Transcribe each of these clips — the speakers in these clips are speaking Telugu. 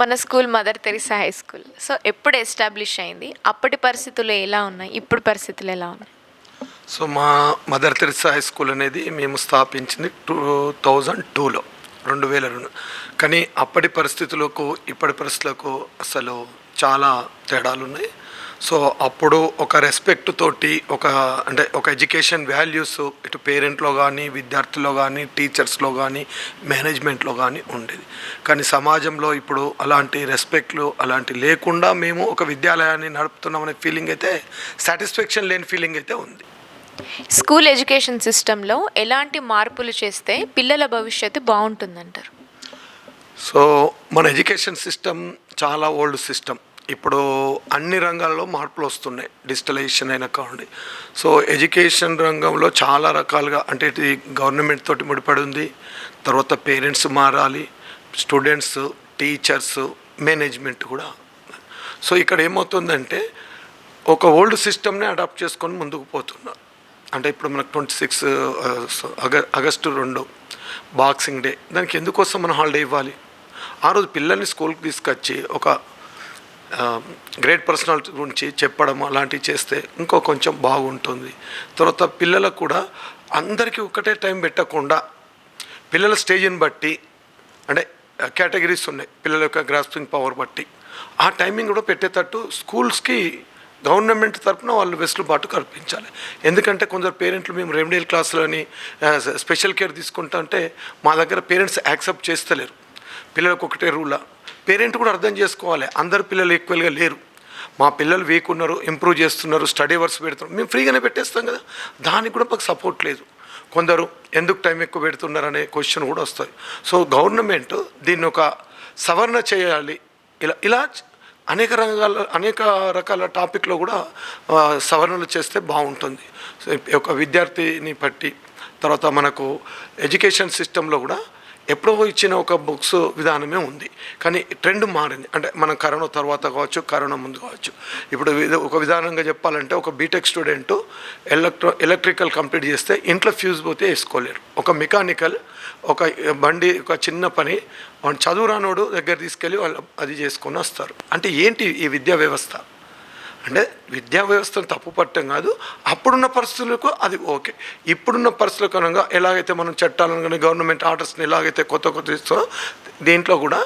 మన school Mother Teresa High School. So ఎప్పుడు ఎస్టాబ్లిష్ అయింది? అప్పటి పరిస్థితులు ఎలా ఉన్నాయి? ఇప్పుడు పరిస్థితులు ఎలా ఉన్నాయి? సో మా మదర్ తెరిసా హై స్కూల్ అనేది మేము స్థాపించింది టూ థౌజండ్ టూలో రెండు వేల రెండు. కానీ అప్పటి పరిస్థితులకు ఇప్పటి పరిస్థితులకు అసలు చాలా తేడాలు ఉన్నాయి సో అప్పుడు ఒక రెస్పెక్ట్ తోటి ఒక అంటే ఒక ఎడ్యుకేషన్ వాల్యూస్ ఇటు పేరెంట్లో కానీ విద్యార్థుల్లో కానీ టీచర్స్లో కానీ మేనేజ్మెంట్లో కానీ ఉండేది. కానీ సమాజంలో ఇప్పుడు అలాంటి రెస్పెక్ట్లు అలాంటి లేకుండా మేము ఒక విద్యాలయాన్ని నడుపుతున్నామనే ఫీలింగ్ అయితే సాటిస్ఫాక్షన్ లేని ఫీలింగ్ అయితే ఉంది. స్కూల్ ఎడ్యుకేషన్ సిస్టంలో ఎలాంటి మార్పులు చేస్తే పిల్లల భవిష్యత్తు బాగుంటుందంటారు? సో మన ఎడ్యుకేషన్ సిస్టమ్ చాలా ఓల్డ్ సిస్టమ్ ఇప్పుడు అన్ని రంగాల్లో మార్పులు వస్తున్నాయి. డిజిటలైజేషన్ అయినా కావండి. సో ఎడ్యుకేషన్ రంగంలో చాలా రకాలుగా అంటే ఇది గవర్నమెంట్ తోటి ముడిపడి ఉంది. తర్వాత పేరెంట్స్ మారాలి. స్టూడెంట్స్ టీచర్స్ మేనేజ్మెంట్ కూడా. సో ఇక్కడ ఏమవుతుందంటే ఒక ఓల్డ్ సిస్టమ్ని అడాప్ట్ చేసుకొని ముందుకు పోతున్నారు అంటే ఇప్పుడు మనకు ట్వంటీ సిక్స్ అగ ఆగస్టు రెండు బాక్సింగ్ డే. దానికి ఎందుకోసం మనం హాలిడే ఇవ్వాలి? ఆ రోజు పిల్లల్ని స్కూల్కి తీసుకొచ్చి ఒక గ్రేట్ పర్సనాలిటీ గురించి చెప్పడం అలాంటివి చేస్తే ఇంకో కొంచెం బాగుంటుంది. తర్వాత పిల్లలకు కూడా అందరికీ ఒకటే టైం పెట్టకుండా పిల్లల స్టేజ్ని బట్టి అంటే కేటగిరీస్ ఉన్నాయి. పిల్లల యొక్క గ్రాస్పింగ్ పవర్ బట్టి. ఆ టైమింగ్ కూడా పెట్టేటట్టు స్కూల్స్కి గవర్నమెంట్ తరఫున వాళ్ళు వెసులుబాటు కల్పించాలి. ఎందుకంటే కొందరు పేరెంట్లు మేము రెమెడియల్ క్లాసులని స్పెషల్ కేర్ తీసుకుంటుంటే మా దగ్గర పేరెంట్స్ యాక్సెప్ట్ చేస్తలేరు. పిల్లలకు ఒకటే రూలా. పేరెంట్ కూడా అర్థం చేసుకోవాలి. అందరు పిల్లలు ఈక్వల్గా లేరు. మా పిల్లలు వీక్ ఉన్నారు ఇంప్రూవ్ చేస్తున్నారు స్టడీ వర్క్స్ పెడుతున్నారు. మేము ఫ్రీగానే పెట్టేస్తాం కదా. దానికి కూడా మాకు సపోర్ట్ లేదు. కొందరు ఎందుకు టైం ఎక్కువ పెడుతున్నారు అనే క్వశ్చన్ కూడా వస్తాయి. సో గవర్నమెంట్ దీన్ని ఒక సవరణ చేయాలి. ఇలా ఇలా అనేక రంగాల అనేక రకాల టాపిక్లో కూడా సవరణలు చేస్తే బాగుంటుంది. సో ఒక విద్యార్థిని బట్టి తర్వాత మనకు ఎడ్యుకేషన్ సిస్టంలో కూడా ఎప్పుడో ఇచ్చిన ఒక బుక్స్ విధానమే ఉంది. కానీ ట్రెండ్ మారింది. అంటే మనం కరోనా తర్వాత కావచ్చు కరోనా ముందు కావచ్చు. ఇప్పుడు ఒక విధానంగా చెప్పాలంటే ఒక BTech student electro electrical complete చేస్తే ఇంట్లో ఫ్యూజ్ పోతే వేసుకోలేరు. ఒక మెకానికల్ ఒక బండి ఒక చిన్న పని వాడు చదువు రానోడు దగ్గర తీసుకెళ్ళి వాళ్ళు అది చేసుకొని వస్తారు. అంటే ఏంటి ఈ విద్యా వ్యవస్థ? అంటే విద్యా వ్యవస్థను తప్పు పట్టం కాదు. అప్పుడున్న పరిస్థితులకు అది ఓకే. ఇప్పుడున్న పరిస్థితుల కనుక ఎలాగైతే మనం చట్టాలను కానీ గవర్నమెంట్ ఆర్డర్స్ని ఎలాగైతే కొత్త కొత్త ఇస్తారో దీంట్లో కూడా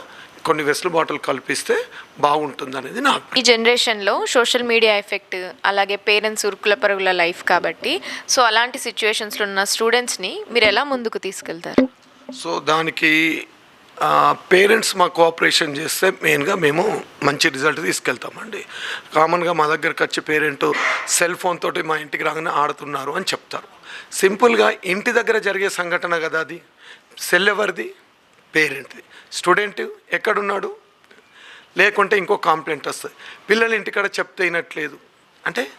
కొన్ని వెసులుబాటులు కల్పిస్తే బాగుంటుంది అనేది నా ఈ జనరేషన్లో సోషల్ మీడియా ఎఫెక్ట్ అలాగే పేరెంట్స్ ఉరుకుల పరుగుల లైఫ్ కాబట్టి సో అలాంటి సిచ్యువేషన్స్లో ఉన్న స్టూడెంట్స్ని మీరు ఎలా ముందుకు తీసుకెళ్తారు? సో దానికి పేరెంట్స్ మా కోఆపరేషన్ చేస్తే మెయిన్గా మేము మంచి రిజల్ట్ తీసుకెళ్తామండి. కామన్గా మా దగ్గరకు వచ్చే పేరెంట్ సెల్ ఫోన్ తోటి మా ఇంటికి రాగానే ఆడుతున్నారు అని చెప్తారు. సింపుల్గా ఇంటి దగ్గర జరిగే సంఘటన కదా అది? సెల్ ఎవరిది? పేరెంట్ది. స్టూడెంట్ ఎక్కడున్నాడు? లేకుంటే ఇంకో కాంప్లైంట్ వస్తుంది. పిల్లలు ఇంటికాడ చెప్తే వినట్లేదు. అంటే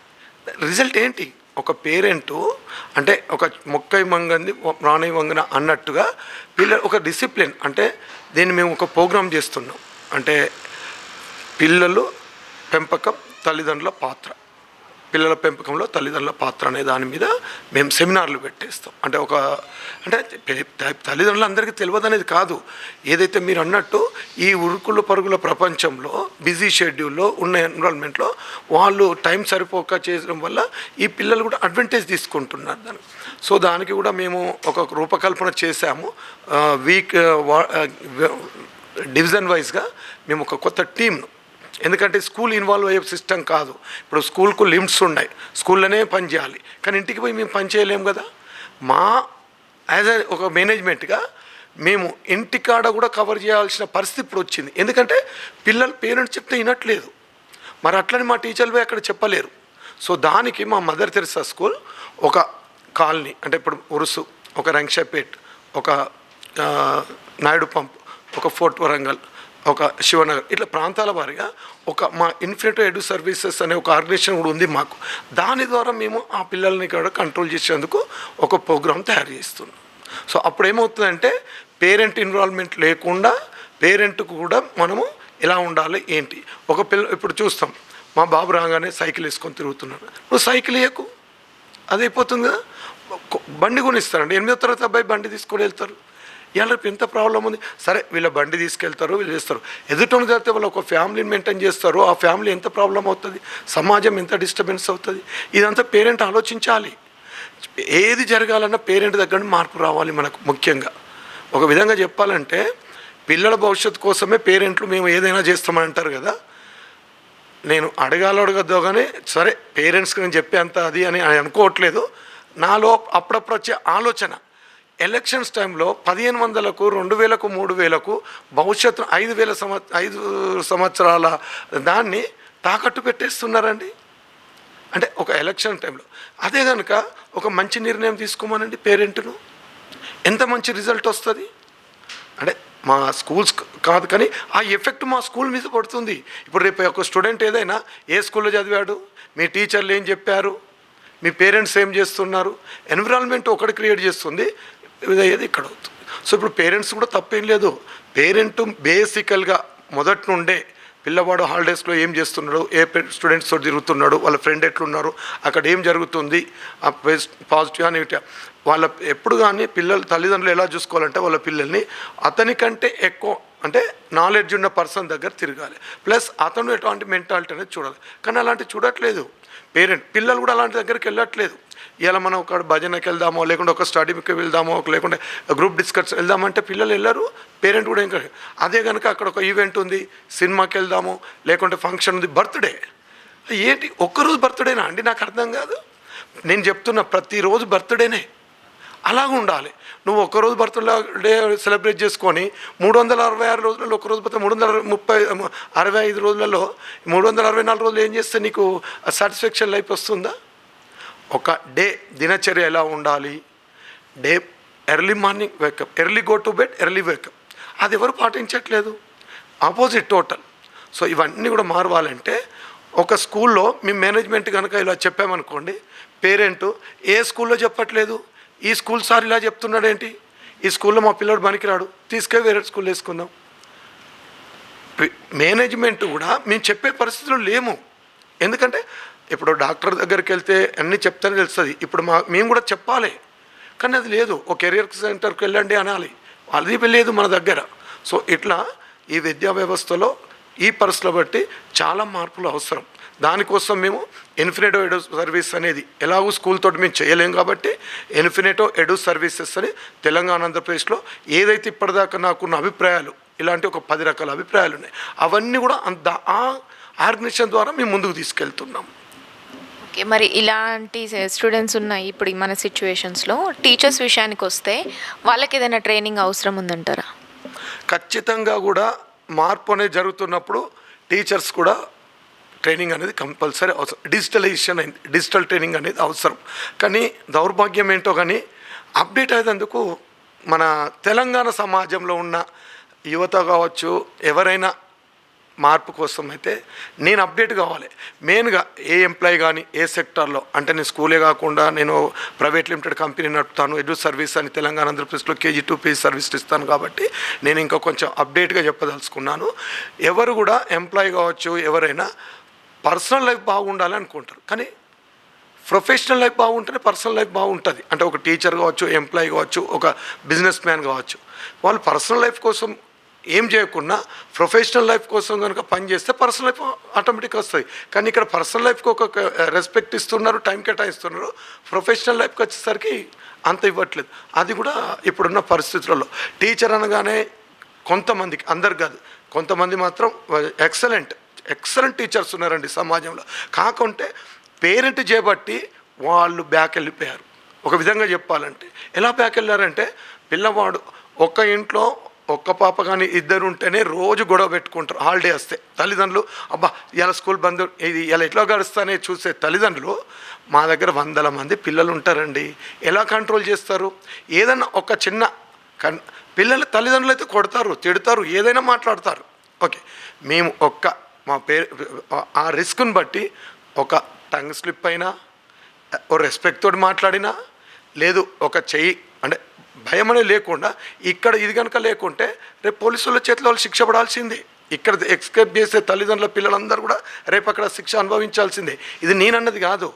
రిజల్ట్ ఏంటి? ఒక పేరెంటు అంటే ఒక మొక్కై మంగంది ప్రాణి వంగన అన్నట్టుగా పిల్లలు ఒక డిసిప్లిన్ అంటే దీన్ని మేము ఒక ప్రోగ్రామ్ చేస్తున్నాం. అంటే పిల్లలు పెంపకం తల్లిదండ్రుల పాత్ర. పిల్లల పెంపకంలో తల్లిదండ్రుల పాత్ర అనే దాని మీద మేము సెమినార్లు పెట్టేస్తాం. అంటే ఒక అంటే తల్లిదండ్రులు అందరికీ తెలియదు అనేది కాదు. ఏదైతే మీరు అన్నట్టు ఈ ఉరుకులు పరుగుల ప్రపంచంలో బిజీ షెడ్యూల్లో ఉన్న ఎన్విరాన్మెంట్లో వాళ్ళు టైం సరిపోక చేయడం వల్ల ఈ పిల్లలు కూడా అడ్వాంటేజ్ తీసుకుంటున్నారు దాన్ని సో దానికి కూడా మేము ఒక రూపకల్పన చేశాము. వీక్ డివిజన్ వైజ్గా మేము ఒక కొత్త టీంను ఎందుకంటే స్కూల్ ఇన్వాల్వ్ అయ్యే సిస్టమ్ కాదు. ఇప్పుడు స్కూల్కు లిమిట్స్ ఉన్నాయి. స్కూల్లోనే పని చేయాలి. కానీ ఇంటికి పోయి మేము పని చేయలేము కదా. మా యాజ్ అ ఒక మేనేజ్మెంట్గా మేము ఇంటికాడ కూడా కవర్ చేయాల్సిన పరిస్థితి ఇప్పుడు వచ్చింది. ఎందుకంటే పిల్లలు పేరెంట్స్ చెప్తే వినట్లేదు. మరి అట్లని మా టీచర్లు పోయి అక్కడ చెప్పలేరు. సో దానికి మా మదర్ తెరిసా స్కూల్ ఒక కాలనీ అంటే ఇప్పుడు ఉరుసు ఒక రంక్షపేట్ ఒక నాయుడు పంప్ ఒక ఫోర్ట్ వరంగల్ ఒక శివనగర్ ఇట్లా ప్రాంతాల వారిగా ఒక మా ఇన్ఫినిట్ ఎడ్యు సర్వీసెస్ అనే ఒక ఆర్గనైజేషన్ కూడా ఉంది మాకు. దాని ద్వారా మేము ఆ పిల్లల్ని కూడా కంట్రోల్ చేసేందుకు ఒక ప్రోగ్రామ్ తయారు చేస్తున్నాం. సో అప్పుడు ఏమవుతుందంటే పేరెంట్ ఇన్వాల్వ్మెంట్ లేకుండా పేరెంట్కు కూడా మనము ఎలా ఉండాలి ఏంటి? ఒక పిల్ల ఇప్పుడు చూస్తాం మా బాబు రాగానే సైకిల్ వేసుకొని తిరుగుతున్నాడు. నువ్వు సైకిల్ వేయకు. అది అయిపోతుంది కదా బండి కొనిస్తారండి. ఎనిమిదో తరగతి అబ్బాయి బండి తీసుకొని వెళ్తారు. ఇలా రేపు ఎంత ప్రాబ్లం ఉంది. సరే వీళ్ళ బండి తీసుకెళ్తారు వీళ్ళు చేస్తారు. ఎదుటను జరిగితే వాళ్ళు ఒక ఫ్యామిలీని మెయింటైన్ చేస్తారు. ఆ ఫ్యామిలీ ఎంత ప్రాబ్లం అవుతుంది? సమాజం ఎంత డిస్టర్బెన్స్ అవుతుంది? ఇదంతా పేరెంట్ ఆలోచించాలి. ఏది జరగాలన్నా పేరెంట్ దగ్గర మార్పు రావాలి మనకు ముఖ్యంగా. ఒక విధంగా చెప్పాలంటే పిల్లల భవిష్యత్తు కోసమే పేరెంట్లు మేము ఏదైనా చేస్తామని అంటారు కదా. నేను అడగాలో అడగద్దో కానీ సరే పేరెంట్స్కి నేను చెప్పేంత అది అని అని అనుకోవట్లేదు. నాలో అప్పుడప్పుడు వచ్చే ఆలోచన. ఎలక్షన్స్ టైంలో పదిహేను వందలకు రెండు వేలకు మూడు వేలకు భవిష్యత్తు ఐదు వేల సంవ ఐదు సంవత్సరాల దాన్ని తాకట్టు పెట్టేస్తున్నారండి. అంటే ఒక ఎలక్షన్ టైంలో. అదే కనుక ఒక మంచి నిర్ణయం తీసుకోమనండి పేరెంట్ను. ఎంత మంచి రిజల్ట్ వస్తుంది? అంటే మా స్కూల్స్ కాదు కానీ ఆ ఎఫెక్ట్ మా స్కూల్ మీద పడుతుంది. ఇప్పుడు రేపు ఒక స్టూడెంట్ ఏదైనా ఏ స్కూల్లో చదివాడు మీ టీచర్లు ఏం చెప్పారు మీ పేరెంట్స్ ఏం చేస్తున్నారు ఎన్విరాన్మెంట్ ఒకటి క్రియేట్ చేస్తుంది అయ్యేది ఇక్కడ అవుతుంది. సో ఇప్పుడు పేరెంట్స్ కూడా తప్పేం లేదు. పేరెంట్ బేసికల్గా మొదటి నుండే పిల్లవాడు హాలిడేస్లో ఏం చేస్తున్నాడు? ఏ స్టూడెంట్స్ తిరుగుతున్నాడు? వాళ్ళ ఫ్రెండ్ ఎట్లున్నారు? అక్కడ ఏం జరుగుతుంది? పాజిటివ్ నెగిటివ్ వాళ్ళ ఎప్పుడు కానీ పిల్లలు తల్లిదండ్రులు ఎలా చూసుకోవాలంటే వాళ్ళ పిల్లల్ని అతనికంటే ఎక్కువ అంటే నాలెడ్జ్ ఉన్న పర్సన్ దగ్గర తిరగాలి. ప్లస్ అతను ఎటువంటి మెంటాలిటీ అనేది చూడాలి. కానీ అలాంటి చూడట్లేదు. పేరెంట్ పిల్లలు కూడా అలాంటి దగ్గరికి వెళ్ళట్లేదు. ఇలా మనం ఒక భజనకి వెళ్దామో లేకుంటే ఒక స్టడీకి వెళ్దామో ఒక లేకుంటే గ్రూప్ డిస్కస్ వెళ్దామంటే పిల్లలు వెళ్ళరు పేరెంట్ కూడా ఇంకా అదే కనుక అక్కడ ఒక ఈవెంట్ ఉంది సినిమాకి వెళ్దాము లేకుంటే ఫంక్షన్ ఉంది బర్త్డే ఏంటి? ఒక్కరోజు బర్త్డేనా అండి? నాకు అర్థం కాదు. నేను చెప్తున్నా ప్రతిరోజు బర్త్డేనే అలాగ ఉండాలి. నువ్వు ఒక్కరోజు బర్త్డే సెలబ్రేట్ చేసుకొని మూడు వందల అరవై ఆరు రోజులలో ఒకరోజు రోజు మూడు వందల ముప్పై అరవై ఐదు రోజులలో మూడు వందల అరవై నాలుగు రోజులు ఏం చేస్తే నీకు సాటిస్ఫాక్షన్ లైఫ్ వస్తుందా? ఒక డే దినచర్య ఎలా ఉండాలి? Day early morning wake up early go to bed early wake up. అది ఎవరు పాటించట్లేదు? Opposite total. సో ఇవన్నీ కూడా మారవాలంటే ఒక స్కూల్లో మీ మేనేజ్మెంట్ కనుక ఇలా చెప్పామనుకోండి పేరెంట్ ఏ స్కూల్లో చెప్పట్లేదు? ఈ స్కూల్ సార్ ఇలా చెప్తున్నాడు ఏంటి ఈ స్కూల్లో మా పిల్లడు పనికిరాడు. తీసుకే వేరే స్కూల్ వేసుకుందాం. మేనేజ్మెంట్ కూడా మేము చెప్పే పరిస్థితులు లేము. ఎందుకంటే ఇప్పుడు డాక్టర్ దగ్గరికి వెళ్తే అన్నీ చెప్తేనే తెలుస్తుంది. ఇప్పుడు మా మేము కూడా చెప్పాలి. కానీ అది లేదు. ఒక కెరియర్ సెంటర్కి వెళ్ళండి అనాలి. అది లేదు మన దగ్గర. సో ఇట్లా ఈ విద్యా వ్యవస్థలో ఈ పరిస్థితులు బట్టి చాలా మార్పులు అవసరం. దానికోసం మేము ఇన్ఫినిటో ఎడు సర్వీస్ అనేది ఎలాగో స్కూల్ తోటి మేము చేయలేం కాబట్టి ఇన్ఫినిటో ఎడు సర్వీసెస్ అని తెలంగాణ ఆంధ్రప్రదేశ్లో ఏదైతే ఇప్పటిదాకా నాకున్న అభిప్రాయాలు ఇలాంటి ఒక పది రకాల అభిప్రాయాలు ఉన్నాయి అవన్నీ కూడా అంత ఆ ఆర్గనైజేషన్ ద్వారా మేము ముందుకు తీసుకెళ్తున్నాం. ఓకే మరి ఇలాంటి స్టూడెంట్స్ ఉన్నాయి ఇప్పుడు మన సిచ్యువేషన్స్లో టీచర్స్ విషయానికి వస్తే వాళ్ళకి ఏదైనా ట్రైనింగ్ అవసరం ఉందంటారా? ఖచ్చితంగా కూడా మార్పు అనేది జరుగుతున్నప్పుడు టీచర్స్ కూడా ట్రైనింగ్ అనేది కంపల్సరీ అవసరం డిజిటలైజేషన్ అయింది డిజిటల్ ట్రైనింగ్ అనేది అవసరం. కానీ దౌర్భాగ్యం ఏంటో కానీ అప్డేట్ అయ్యేందుకు మన తెలంగాణ సమాజంలో ఉన్న యువత కావచ్చు ఎవరైనా మార్పు కోసం అయితే నేను అప్డేట్ కావాలి. మెయిన్గా ఏ ఎంప్లాయ్ కానీ ఏ సెక్టార్లో అంటే నేను స్కూలే కాకుండా నేను ప్రైవేట్ లిమిటెడ్ కంపెనీ నడుపుతాను ఎడ్యూ సర్వీస్ అని తెలంగాణ ఆంధ్రప్రదేశ్లో కేజీ టూ పేజ్ సర్వీస్ ఇస్తాను కాబట్టి నేను ఇంకా కొంచెం అప్డేట్గా చెప్పదలుచుకున్నాను. ఎవరు కూడా ఎంప్లాయ్ కావచ్చు ఎవరైనా పర్సనల్ లైఫ్ బాగుండాలి అనుకుంటారు. కానీ ప్రొఫెషనల్ లైఫ్ బాగుంటేనే పర్సనల్ లైఫ్ బాగుంటుంది. అంటే ఒక టీచర్ కావచ్చు ఎంప్లాయీ కావచ్చు ఒక బిజినెస్ మ్యాన్ కావచ్చు. వాళ్ళు పర్సనల్ లైఫ్ కోసం ఏం చేయకుండా ప్రొఫెషనల్ లైఫ్ కోసం కనుక పని చేస్తే పర్సనల్ లైఫ్ ఆటోమేటిక్గా వస్తుంది. కానీ ఇక్కడ పర్సనల్ లైఫ్కి ఒక రెస్పెక్ట్ ఇస్తున్నారు టైం కేటాయిస్తున్నారు. ప్రొఫెషనల్ లైఫ్కి వచ్చేసరికి అంత ఇవ్వట్లేదు. అది కూడా ఇప్పుడున్న పరిస్థితులలో. టీచర్ అనగానే కొంతమందికి అందరు కాదు కొంతమంది మాత్రం ఎక్సలెంట్ ఎక్సలెంట్ టీచర్స్ ఉన్నారండి సమాజంలో. కాకుంటే పేరెంట్ చేపట్టి వాళ్ళు బ్యాక్ వెళ్ళిపోయారు ఒక విధంగా చెప్పాలంటే. ఎలా బ్యాక్ వెళ్ళారంటే పిల్లవాడు ఒక్క ఇంట్లో ఒక్క పాప కానీ ఇద్దరు ఉంటేనే రోజు గొడవ పెట్టుకుంటారు. హాలిడే వస్తే. తల్లిదండ్రులు అబ్బా ఇలా స్కూల్ బంద్ ఇది ఇలా ఎట్లా గడుస్తానే చూసే తల్లిదండ్రులు మా దగ్గర వందల మంది పిల్లలు ఉంటారండి ఎలా కంట్రోల్ చేస్తారు? ఏదన్నా ఒక చిన్న కన్ పిల్లలు తల్లిదండ్రులు అయితే కొడతారు తిడతారు ఏదైనా మాట్లాడతారు. ఓకే. మేము ఒక్క మా పేరు ఆ రిస్క్ని బట్టి ఒక టంగ్ స్లిప్ అయినా ఓ రెస్పెక్ట్ తోటి మాట్లాడినా లేదు ఒక చెయ్యి అంటే భయం అనేది లేకుండా ఇక్కడ ఇది కనుక లేకుంటే రేపు పోలీసుల చేతిలో వాళ్ళు శిక్ష పడాల్సిందే. ఇక్కడ ఎక్స్కేప్ చేసే తల్లిదండ్రుల పిల్లలందరూ కూడా రేపు అక్కడ శిక్ష అనుభవించాల్సిందే. ఇది నేనన్నది కాదు.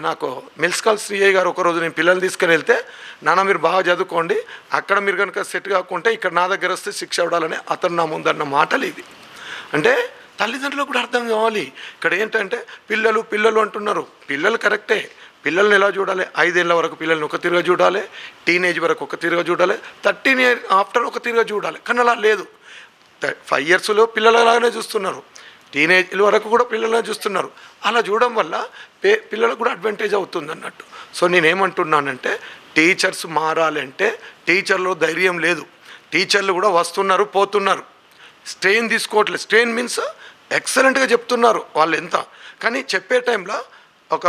నాకు మిల్స్కాల్ శ్రీయ్య గారు ఒకరోజు నేను పిల్లల్ని తీసుకుని వెళ్తే నాన్న మీరు బాగా చదువుకోండి అక్కడ మీరు కనుక సెట్ కాకుంటే ఇక్కడ నా దగ్గర వస్తే శిక్ష అవ్వడాలని అతను నా ముందన్న మాటలు ఇది. అంటే తల్లిదండ్రులకు కూడా అర్థం కావాలి. ఇక్కడ ఏంటంటే పిల్లలు పిల్లలు అంటున్నారు. పిల్లలు కరెక్టే. పిల్లల్ని ఎలా చూడాలి? ఐదేళ్ళ వరకు పిల్లల్ని ఒక తీరుగా చూడాలి టీనేజ్ వరకు ఒక తీరుగా చూడాలి థర్టీన్ ఇయర్ ఆఫ్టర్ ఒక తీరుగా చూడాలి. కానీ అలా లేదు ఫైవ్ ఇయర్స్లో పిల్లలలాగానే చూస్తున్నారు. టీనేజ్ వరకు కూడా పిల్లలనే చూస్తున్నారు. అలా చూడడం వల్ల పే పిల్లలకు కూడా అడ్వాంటేజ్ అవుతుంది అన్నట్టు. సో నేనేమంటున్నానంటే టీచర్స్ మారాలంటే టీచర్లో ధైర్యం లేదు. టీచర్లు కూడా వస్తున్నారు పోతున్నారు. స్ట్రెయిన్ తీసుకోవట్లేదు. స్ట్రెయిన్ మీన్స్ ఎక్సలెంట్గా చెప్తున్నారు వాళ్ళు ఎంత కానీ చెప్పే టైంలో ఒక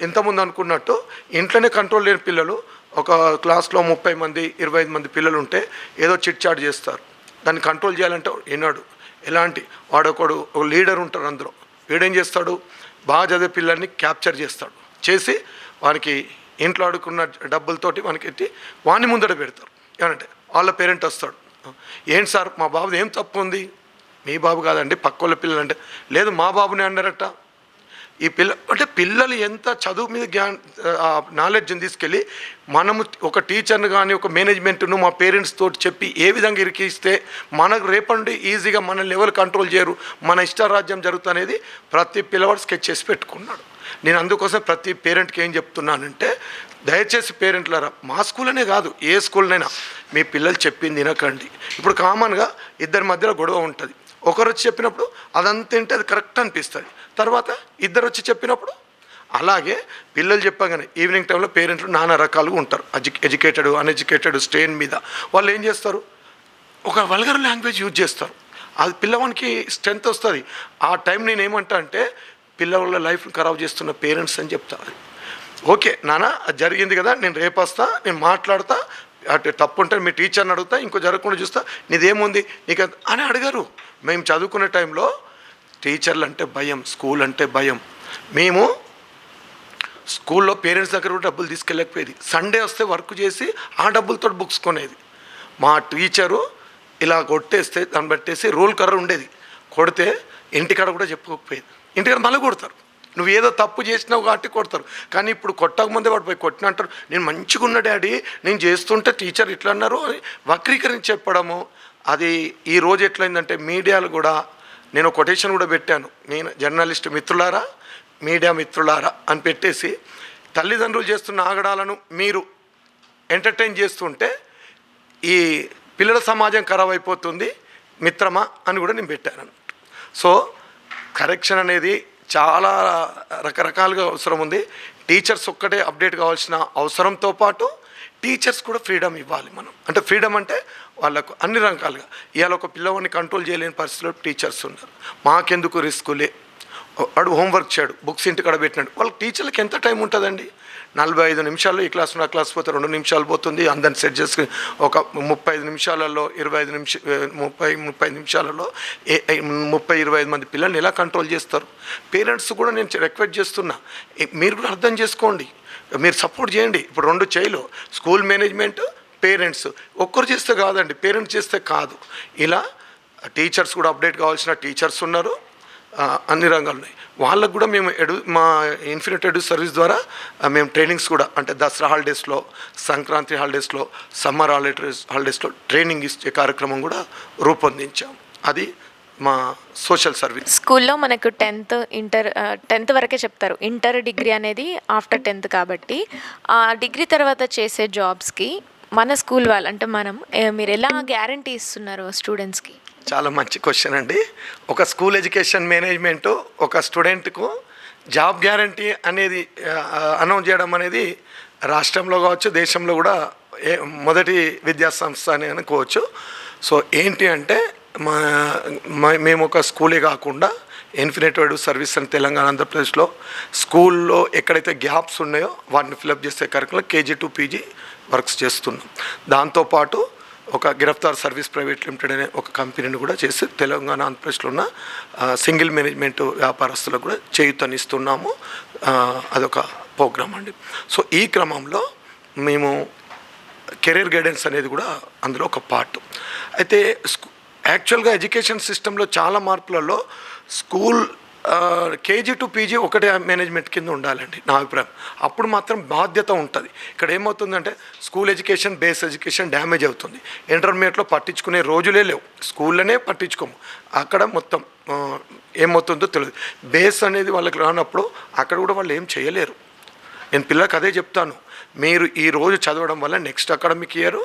ఇంతకుముందు అనుకున్నట్టు ఇంట్లోనే కంట్రోల్ లేని పిల్లలు ఒక క్లాస్లో ముప్పై మంది ఇరవై ఐదు మంది పిల్లలు ఉంటే ఏదో చిట్చాట్ చేస్తారు. దాన్ని కంట్రోల్ చేయాలంటే ఏనాడు ఎలాంటి? వాడొకడు ఒక లీడర్ ఉంటారు అందులో. వీడేం చేస్తాడు? బాగా చదివే పిల్లల్ని క్యాప్చర్ చేస్తాడు. చేసి వానికి ఇంట్లో ఆడుకున్న డబ్బులతోటి వానికి ఎట్టి వాని ముందట పెడతారు. ఏమంటే వాళ్ళ పేరెంట్ వస్తాడు. ఏంటి సార్ మా బాబుది ఏం తప్పు ఉంది? మీ బాబు కాదండి పక్క వాళ్ళ పిల్లలు అంటే లేదు మా బాబుని అన్నారట. ఈ పిల్ల అంటే పిల్లలు ఎంత చదువు మీద జ్ఞాన్ నాలెడ్జ్ని తీసుకెళ్ళి మనము ఒక టీచర్ని కానీ ఒక మేనేజ్మెంట్ను మా పేరెంట్స్ తోటి చెప్పి ఏ విధంగా ఇరికిస్తే మనకు రేపండి ఈజీగా మన లెవెల్ కంట్రోల్ చేయరు మన ఇష్టారాజ్యం జరుగుతుంది ప్రతి పిల్లవాడు స్కెచ్ చేసి పెట్టుకున్నాడు. నేను అందుకోసం ప్రతి పేరెంట్కి ఏం చెప్తున్నానంటే దయచేసి పేరెంట్లరా మా స్కూల్నే కాదు ఏ స్కూల్నైనా మీ పిల్లలు చెప్పింది వినకండి. ఇప్పుడు కామన్గా ఇద్దరి మధ్యలో గొడవ ఉంటుంది. ఒకరు వచ్చి చెప్పినప్పుడు అదంతా తింటే అది కరెక్ట్ అనిపిస్తుంది. తర్వాత ఇద్దరు వచ్చి చెప్పినప్పుడు అలాగే పిల్లలు చెప్పగానే ఈవినింగ్ టైంలో పేరెంట్లు నానా రకాలుగా ఉంటారు. ఎడ్యు ఎడ్యుకేటెడ్ అన్ఎడ్యుకేటెడ్ స్ట్రెయిన్ మీద వాళ్ళు ఏం చేస్తారు? ఒక వల్గర్ లాంగ్వేజ్ యూజ్ చేస్తారు. అది పిల్లవానికి స్ట్రెంత్ వస్తుంది. ఆ టైం నేను ఏమంటా అంటే పిల్లవాళ్ళ లైఫ్ని ఖరాబ్ చేస్తున్న పేరెంట్స్ అని చెప్తా. ఓకే నాన్న అది జరిగింది కదా నేను రేపు వస్తా నేను మాట్లాడతా అటు తప్పు ఉంటే మీ టీచర్ని అడుగుతా ఇంకో జరగకుండా చూస్తా నీదేముంది? నీకు అని అడిగారు. మేము చదువుకునే టైంలో టీచర్లు అంటే భయం స్కూల్ అంటే భయం. మేము స్కూల్లో పేరెంట్స్ దగ్గర కూడా డబ్బులు తీసుకెళ్ళకపోయేది. సండే వస్తే వర్క్ చేసి ఆ డబ్బులతో బుక్స్ కొనేది. మా టీచరు ఇలా కొట్టేస్తే దాన్ని బట్టేసి రోల్ కర్ర ఉండేది. కొడితే ఇంటికాడ కూడా చెప్పుకోకపోయేది. ఇంటికాడ మళ్ళీ కొడతారు. నువ్వు ఏదో తప్పు చేసినావు కాబట్టి కొడతారు. కానీ ఇప్పుడు కొట్టకముందే వాడు పోయి కొట్టిన అంటారు నేను మంచిగా ఉన్న డాడీ నేను చేస్తుంటే టీచర్ ఇట్లా అన్నారు అని వక్రీకరించి చెప్పడము. అది ఈ రోజు ఎట్లయిందంటే మీడియాలు కూడా నేను కొటేషన్ కూడా పెట్టాను. నేను జర్నలిస్ట్ మిత్రులారా మీడియా మిత్రులారా అని పెట్టేసి తల్లిదండ్రులు చేస్తున్న ఆగడాలను మీరు ఎంటర్టైన్ చేస్తుంటే ఈ పిల్లల సమాజం ఖరాబ్ అయిపోతుంది మిత్రమా అని కూడా నేను పెట్టాను సో కరెక్షన్ అనేది చాలా రకరకాలుగా అవసరం ఉంది. టీచర్స్ ఒక్కటే అప్డేట్ కావాల్సిన అవసరంతో పాటు టీచర్స్ కూడా ఫ్రీడమ్ ఇవ్వాలి మనం. అంటే ఫ్రీడమ్ అంటే వాళ్ళకు అన్ని రకాలుగా ఇవాళ ఒక పిల్లవాడిని కంట్రోల్ చేయలేని పరిస్థితిలో టీచర్స్ ఉన్నారు. మాకెందుకు రిస్కులే వాడు హోంవర్క్ చేయడు. బుక్స్ ఇంటికాడ పెట్టినాడు వాళ్ళ టీచర్లకు ఎంత టైం ఉంటుందండి? నలభై ఐదు నిమిషాల్లో ఈ క్లాస్ ఉన్న క్లాస్ పోతే రెండు నిమిషాలు పోతుంది. అందరిని సెట్ చేసుకుని ఒక ముప్పై ఐదు నిమిషాలలో ఇరవై ఐదు నిమిష ముప్పై ముప్పై నిమిషాలలో ఏ ముప్పై ఇరవై ఐదు మంది పిల్లల్ని ఎలా కంట్రోల్ చేస్తారు? పేరెంట్స్ కూడా నేను రిక్వెస్ట్ చేస్తున్నా. మీరు కూడా అర్థం చేసుకోండి. మీరు సపోర్ట్ చేయండి. ఇప్పుడు రెండు చేయలు. School management parents. ఒక్కరు చేస్తే కాదండి. పేరెంట్స్ చేస్తే కాదు. ఇలా టీచర్స్ కూడా అప్డేట్ కావాల్సిన టీచర్స్ ఉన్నారు. అన్ని రంగాలు ఉన్నాయి. వాళ్ళకు కూడా మేము ఎడు మా ఇన్ఫినిట్ ఎడు సర్వీస్ ద్వారా మేము ట్రైనింగ్స్ కూడా అంటే దసరా హాలిడేస్లో సంక్రాంతి హాలిడేస్లో సమ్మర్ హాలిడేస్ హాలిడేస్లో ట్రైనింగ్ ఇచ్చే కార్యక్రమం కూడా రూపొందించాం. అది మా సోషల్ సర్వీస్ స్కూల్లో మనకు టెన్త్ ఇంటర్ టెన్త్ వరకే చెప్తారు. ఇంటర్ డిగ్రీ అనేది ఆఫ్టర్ టెన్త్ కాబట్టి ఆ డిగ్రీ తర్వాత చేసే జాబ్స్కి మన స్కూల్ వాళ్ళు అంటే మనం మీరు ఎలా గ్యారంటీ ఇస్తున్నారు స్టూడెంట్స్కి చాలా మంచి క్వశ్చన్ అండి. ఒక స్కూల్ ఎడ్యుకేషన్ మేనేజ్మెంట్ ఒక స్టూడెంట్కు జాబ్ గ్యారంటీ అనేది అనౌన్స్ చేయడం అనేది రాష్ట్రంలో కావచ్చు దేశంలో కూడా ఏ మొదటి విద్యా సంస్థ అని అనుకోవచ్చు. సో ఏంటి అంటే మా మేము ఒక స్కూలే కాకుండా ఇన్ఫినిటెడ్ సర్వీస్ అని తెలంగాణ ఆంధ్రప్రదేశ్లో స్కూల్లో ఎక్కడైతే గ్యాప్స్ ఉన్నాయో వాటిని ఫిలప్ చేసే కార్యక్రమంలో కేజీ టు పీజీ వర్క్స్ చేస్తున్నాం. దాంతోపాటు ఒక గిరఫ్తార్ సర్వీస్ ప్రైవేట్ లిమిటెడ్ అనే ఒక కంపెనీని కూడా చేసి తెలంగాణ ఆంధ్రప్రదేశ్లో ఉన్న సింగిల్ మేనేజ్మెంట్ వ్యాపారస్తులకు కూడా చేయుతనిస్తున్నాము. అదొక ప్రోగ్రామ్ అండి. సో ఈ క్రమంలో మేము కెరీర్ గైడెన్స్ అనేది కూడా అందులో ఒక పార్ట్. అయితే స్కూ యాక్చువల్గా ఎడ్యుకేషన్ సిస్టంలో చాలా మార్పులలో స్కూల్ కేజీ టు పీజీ ఒకటే మేనేజ్మెంట్ కింద ఉండాలండి నా అభిప్రాయం. అప్పుడు మాత్రం బాధ్యత ఉంటుంది. ఇక్కడ ఏమవుతుందంటే school education base education damage అవుతుంది. ఇంటర్మీడియట్లో పట్టించుకునే రోజులే లేవు. స్కూల్లోనే పట్టించుకోము. అక్కడ మొత్తం ఏమవుతుందో తెలియదు బేస్ అనేది వాళ్ళకి రానప్పుడు అక్కడ కూడా వాళ్ళు ఏం చేయలేరు. నేను పిల్లలకు అదే చెప్తాను. మీరు ఈ రోజు చదవడం వల్ల నెక్స్ట్ అకాడమిక్ ఇయర్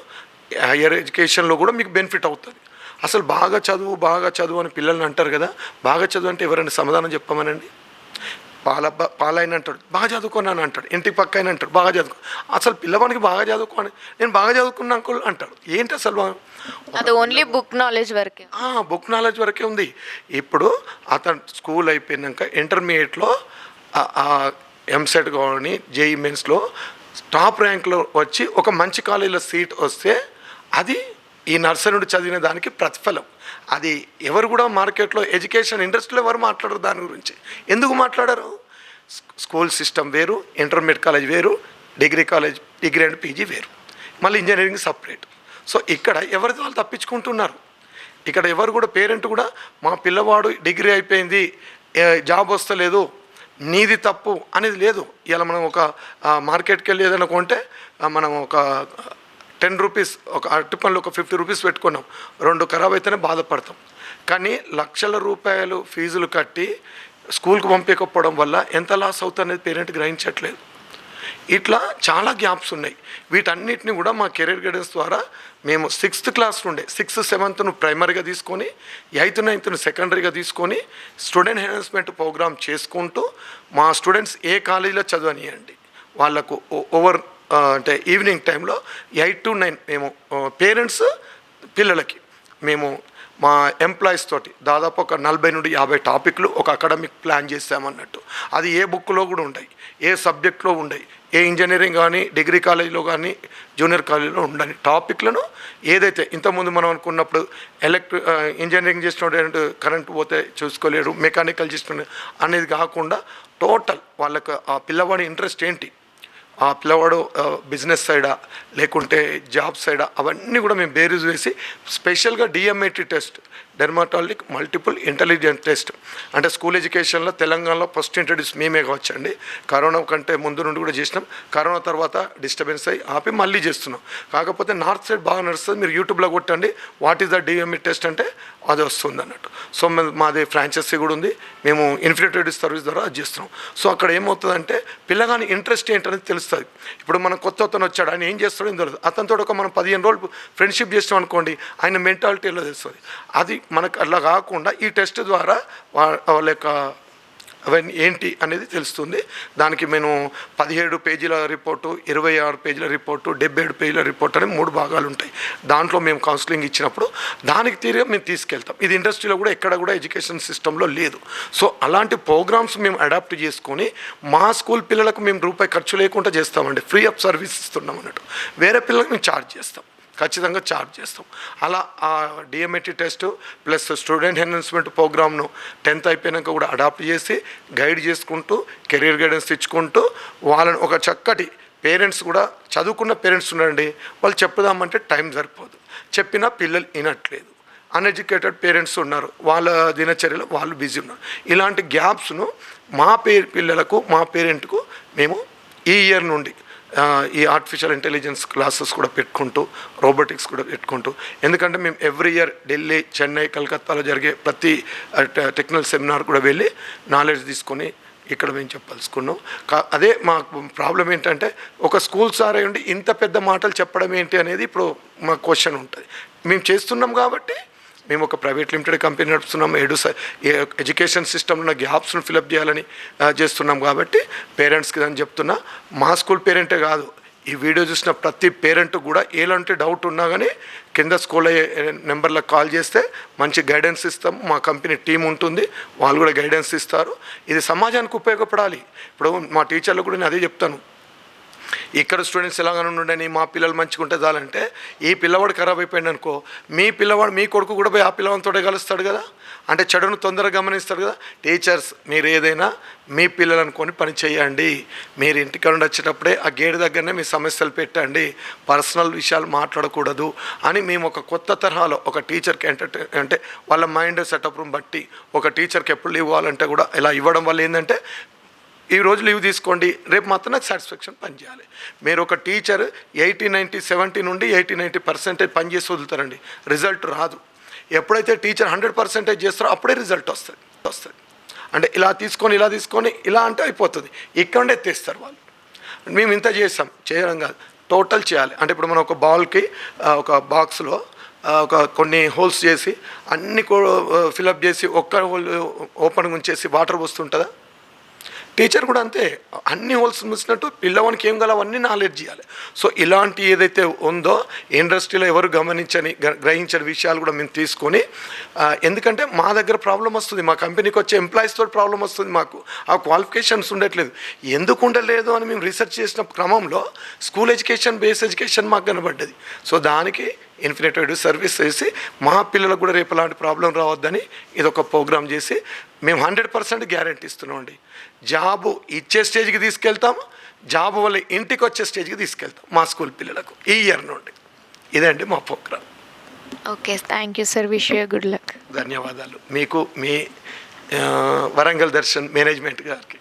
హయ్యర్ ఎడ్యుకేషన్లో కూడా మీకు బెనిఫిట్ అవుతుంది. అసలు బాగా చదువు బాగా చదువు అని పిల్లల్ని అంటారు కదా బాగా చదువు అంటే ఎవరైనా సమాధానం చెప్పమనండి? పాల పాలైన అంటాడు బాగా చదువుకున్నాను అంటాడు ఇంటికి పక్క అయిన అంటాడు బాగా చదువుకో అసలు పిల్లవానికి బాగా చదువుకోని నేను బాగా చదువుకున్నా అంకుల్ అంటాడు. ఏంటి అసలు అది ఓన్లీ బుక్ నాలెడ్జ్ వరకే. బుక్ నాలెడ్జ్ వరకే ఉంది. ఇప్పుడు అతను స్కూల్ అయిపోయినాక ఇంటర్మీడియట్లో ఎంసెట్ కానీ జేఈ మెయిన్స్లో టాప్ ర్యాంక్లో వచ్చి ఒక మంచి కాలేజీలో సీట్ వస్తే అది ఈ నర్సరీ నుండి చదివిన దానికి ప్రతిఫలం. అది ఎవరు కూడా మార్కెట్లో ఎడ్యుకేషన్ ఇండస్ట్రీలో ఎవరు మాట్లాడరు దాని గురించి. ఎందుకు మాట్లాడరు? స్కూల్ సిస్టమ్ వేరు ఇంటర్మీడియట్ కాలేజ్ వేరు degree college degree and PG వేరు. మళ్ళీ ఇంజనీరింగ్ సపరేట్. సో ఇక్కడ ఎవరిది వాళ్ళు తప్పించుకుంటున్నారు? ఇక్కడ ఎవరు కూడా పేరెంట్ కూడా మా పిల్లవాడు డిగ్రీ అయిపోయింది జాబ్ వస్తలేదు నీది తప్పు అనేది లేదు. ఇలా మనం ఒక మార్కెట్కి వెళ్ళి ఏదైనా కొంటే మనం ఒక టెన్ రూపీస్ ఒక అరటి పనులు ఒక ఫిఫ్టీ రూపీస్ పెట్టుకున్నాం. రెండు ఖరాబ్ అయితేనే బాధపడతాం. కానీ లక్షల రూపాయలు ఫీజులు కట్టి స్కూల్కి పంపించకపోవడం వల్ల ఎంత లాస్ అవుతుందనేది పేరెంట్ గ్రహించట్లేదు. ఇట్లా చాలా గ్యాప్స్ ఉన్నాయి. వీటన్నిటిని కూడా మా కెరీర్ గైడెన్స్ ద్వారా మేము సిక్స్త్ క్లాస్ నుండే సిక్స్త్ సెవెంత్ను ప్రైమరీగా తీసుకొని ఎయిత్ నైన్త్ను సెకండరీగా తీసుకొని స్టూడెంట్ ఎన్హాన్స్మెంట్ ప్రోగ్రామ్ చేసుకుంటూ మా స్టూడెంట్స్ ఏ కాలేజీలో చదవనియండి. వాళ్ళకు ఓ- ఓవర్ అంటే ఈవినింగ్ టైంలో ఎయిట్ టు నైన్ మేము పేరెంట్స్ పిల్లలకి మేము మా ఎంప్లాయీస్ తోటి దాదాపు ఒక నలభై నుండి యాభై టాపిక్లు ఒక అకాడమిక్ ప్లాన్ చేసామన్నట్టు అది ఏ బుక్లో కూడా ఉండయి ఏ సబ్జెక్ట్లో ఉండయి ఏ ఇంజనీరింగ్ కానీ డిగ్రీ కాలేజీలో కానీ జూనియర్ కాలేజీలో ఉండని టాపిక్లను ఏదైతే ఇంతకుముందు మనం అనుకున్నప్పుడు ఎలక్ట్రి ఇంజనీరింగ్ చేసినటువంటి కరెంట్ పోతే చూసుకోలేరు మెకానికల్ చేసిన అనేది కాకుండా టోటల్ వాళ్ళకు ఆ పిల్లవాడి ఇంట్రెస్ట్ ఏంటి ఆ పిల్లవాడు బిజినెస్ సైడా లేకుంటే జాబ్ సైడా అవన్నీ కూడా మేము బేరీజ్ వేసి స్పెషల్గా DMIT test dermatoglyphic multiple intelligent test. అంటే స్కూల్ ఎడ్యుకేషన్లో తెలంగాణలో ఫస్ట్ ఇంట్రడ్యూస్ మేమే కావచ్చండి. కరోనా కంటే ముందు నుండి కూడా చేసినాం. కరోనా తర్వాత డిస్టర్బెన్స్ అయ్యి ఆపి మళ్ళీ చేస్తున్నాం. కాకపోతే నార్త్ సైడ్ బాగా నడుస్తుంది. మీరు యూట్యూబ్లో కొట్టండి. What is the DME test అంటే అది వస్తుంది అన్నట్టు. సో మాది ఫ్రాంచైజీ కూడా ఉంది. మేము ఇన్ఫినిటెడ్ సర్వీస్ ద్వారా అది చేస్తున్నాం. సో అక్కడ ఏమవుతుందంటే పిల్లగాని ఇంట్రెస్ట్ ఏంటనేది తెలుస్తుంది. ఇప్పుడు మనం కొత్త అతను వచ్చాడు. ఆయన ఏం చేస్తాడో ఏం తెలియదు అతనితో ఒక మనం పదిహేను రోజులు ఫ్రెండ్షిప్ చేస్తాం అనుకోండి ఆయన మెంటాలిటీలో తెలుస్తుంది? అది మనకు అలా కాకుండా ఈ టెస్ట్ ద్వారా వా- వాళ్ళ యొక్క అవన్నీ ఏంటి అనేది తెలుస్తుంది. దానికి మేము పదిహేడు పేజీల రిపోర్టు ఇరవై ఆరు పేజీల రిపోర్టు డెబ్బై ఏడు పేజీల రిపోర్ట్ అని మూడు భాగాలు ఉంటాయి. దాంట్లో మేము కౌన్సిలింగ్ ఇచ్చినప్పుడు దానికి తీరుగా మేము తీసుకెళ్తాం. ఇది ఇండస్ట్రీలో కూడా ఎక్కడ కూడా ఎడ్యుకేషన్ సిస్టంలో లేదు. సో అలాంటి ప్రోగ్రామ్స్ మేము అడాప్ట్ చేసుకొని మా స్కూల్ పిల్లలకు మేము రూపాయి ఖర్చు లేకుండా చేస్తామండి. ఫ్రీ ఆఫ్ సర్వీస్ ఇస్తున్నాం అన్నట్టు. వేరే పిల్లలకు మేము ఛార్జ్ చేస్తాం. ఖచ్చితంగా ఛార్జ్ చేస్తాం. అలా ఆ DMAT test plus student enhancement ప్రోగ్రామ్ను టెన్త్ అయిపోయాక కూడా అడాప్ట్ చేసి గైడ్ చేసుకుంటూ కెరీర్ గైడెన్స్ ఇచ్చుకుంటూ వాళ్ళని ఒక చక్కటి పేరెంట్స్ కూడా చదువుకున్న పేరెంట్స్ ఉన్నారండి. వాళ్ళు చెప్పుదామంటే టైం సరిపోదు. చెప్పినా పిల్లలు వినట్లేదు. అన్ఎడ్యుకేటెడ్ పేరెంట్స్ ఉన్నారు. వాళ్ళ దినచర్యలో వాళ్ళు బిజీ ఉన్నారు. ఇలాంటి గ్యాప్స్ను మా పే పిల్లలకు మా పేరెంట్కు మేము ఈ ఇయర్ నుండి ఈ ఆర్టిఫిషియల్ ఇంటెలిజెన్స్ క్లాసెస్ కూడా పెట్టుకుంటూ రోబోటిక్స్ కూడా పెట్టుకుంటూ. ఎందుకంటే మేము ఎవ్రీ ఇయర్ ఢిల్లీ చెన్నై కలకత్తాలో జరిగే ప్రతి టెక్నికల్ సెమినార్ కూడా వెళ్ళి నాలెడ్జ్ తీసుకొని ఇక్కడ మేము చెప్పదలుచుకున్నాం. కా అదే మా ప్రాబ్లం ఏంటంటే ఒక స్కూల్ సార్ అయ్యండి ఇంత పెద్ద మాటలు చెప్పడం ఏంటి అనేది ఇప్పుడు మా క్వశ్చన్ ఉంటుంది. మేము చేస్తున్నాం కాబట్టి మేము ఒక ప్రైవేట్ లిమిటెడ్ కంపెనీ నడుపుతున్నాం. ఎడు ఎడ్యుకేషన్ సిస్టంలో ఉన్న గ్యాప్స్ను ఫిలప్ చేయాలని చేస్తున్నాం కాబట్టి పేరెంట్స్కి అని చెప్తున్నా. మా స్కూల్ పేరెంటే కాదు. ఈ వీడియో చూసిన ప్రతి పేరెంట్ కూడా ఎలాంటి డౌట్ ఉన్నా కానీ కింద స్కూల్ నెంబర్లకు కాల్ చేస్తే మంచి గైడెన్స్ ఇస్తాం. మా కంపెనీ టీం ఉంటుంది. వాళ్ళు కూడా గైడెన్స్ ఇస్తారు. ఇది సమాజానికి ఉపయోగపడాలి. ఇప్పుడు మా టీచర్లు కూడా నేను అదే చెప్తాను. ఇక్కడ స్టూడెంట్స్ ఎలాగనే ఉండని మా పిల్లలు మంచిగా ఉంటే చాలంటే ఈ పిల్లవాడు ఖరాబ్ అయిపోయింది అనుకో మీ పిల్లవాడు మీ కొడుకు కూడా పోయి ఆ పిల్లవాడితోటే కలుస్తాడు కదా? అంటే చెడును తొందరగా గమనిస్తాడు కదా? టీచర్స్ మీరు ఏదైనా మీ పిల్లలు అనుకొని పని చేయండి. మీరు ఇంటికి నుండి వచ్చేటప్పుడే ఆ గేట్ దగ్గరనే మీ సమస్యలు పెట్టండి. పర్సనల్ విషయాలు మాట్లాడకూడదు అని మేము ఒక కొత్త తరహాలో ఒక టీచర్కి ఎంటర్టైన్ అంటే వాళ్ళ మైండ్ సెటప్ను బట్టి ఒక టీచర్కి ఎప్పుడు లీవ్ ఇవ్వాలంటే కూడా ఇలా ఇవ్వడం వల్ల ఏంటంటే ఈ రోజు లీవ్ తీసుకోండి. రేపు మాత్రం నాకు సాటిస్ఫాక్షన్ పనిచేయాలి. మీరు ఒక టీచర్ ఎయిటీ నైంటీ సెవెంటీ నుండి ఎయిటీ నైంటీ పర్సెంటేజ్ పనిచేసి వదులుతారండి. రిజల్ట్ రాదు. ఎప్పుడైతే టీచర్ హండ్రెడ్ పర్సెంటేజ్ చేస్తారో అప్పుడే రిజల్ట్ వస్తుంది. వస్తుంది. అంటే ఇలా తీసుకొని ఇలా తీసుకొని ఇలా అంటే అయిపోతుంది. ఇక్కడ తెస్తారు వాళ్ళు. మేము ఇంత చేస్తాం చేయడం కాదు. టోటల్ చేయాలి. అంటే ఇప్పుడు మనం ఒక బాల్కి ఒక బాక్స్లో ఒక కొన్ని హోల్స్ చేసి అన్ని ఫిలప్ చేసి ఒక్క హోల్ ఓపెన్ ఉంచేసి వాటర్ వస్తుంటుందా టీచర్ కూడా అంతే. అన్ని హోల్స్ మిస్సినట్టు పిల్లవానికి ఏం గల అవన్నీ నాలెడ్జ్ ఇవ్వాలి సో ఇలాంటి ఏదైతే ఉందో ఇండస్ట్రీలో ఎవరు గమనించని గ్రహించని విషయాలు కూడా మేము తీసుకొని ఎందుకంటే మా దగ్గర ప్రాబ్లం వస్తుంది. మా కంపెనీకి వచ్చే ఎంప్లాయీస్తో ప్రాబ్లం వస్తుంది మాకు. ఆ క్వాలిఫికేషన్స్ ఉండట్లేదు. ఎందుకు ఉండలేదు అని మేము రీసెర్చ్ చేసిన క్రమంలో స్కూల్ ఎడ్యుకేషన్ బేస్ ఎడ్యుకేషన్ మాకు కనబడ్డది. సో దానికి ఇన్ఫినిటివ్ సర్వీస్ చేసి మా పిల్లలకు కూడా రేపు అలాంటి ప్రాబ్లం రావద్దని ఇది ఒక ప్రోగ్రామ్ చేసి మేము హండ్రెడ్ పర్సెంట్ గ్యారంటీ ఇస్తున్నామండి. జాబు ఇచ్చే స్టేజ్కి తీసుకెళ్తాము జాబు వల్ల ఇంటికి వచ్చే స్టేజ్కి తీసుకెళ్తాం మా స్కూల్ పిల్లలకు ఈ ఇయర్ నుండి. ఇదండి మా program okay thank you sir wish you good luck. ధన్యవాదాలు. మీకు మీ వరంగల్ దర్శన్ మేనేజ్మెంట్ గారికి.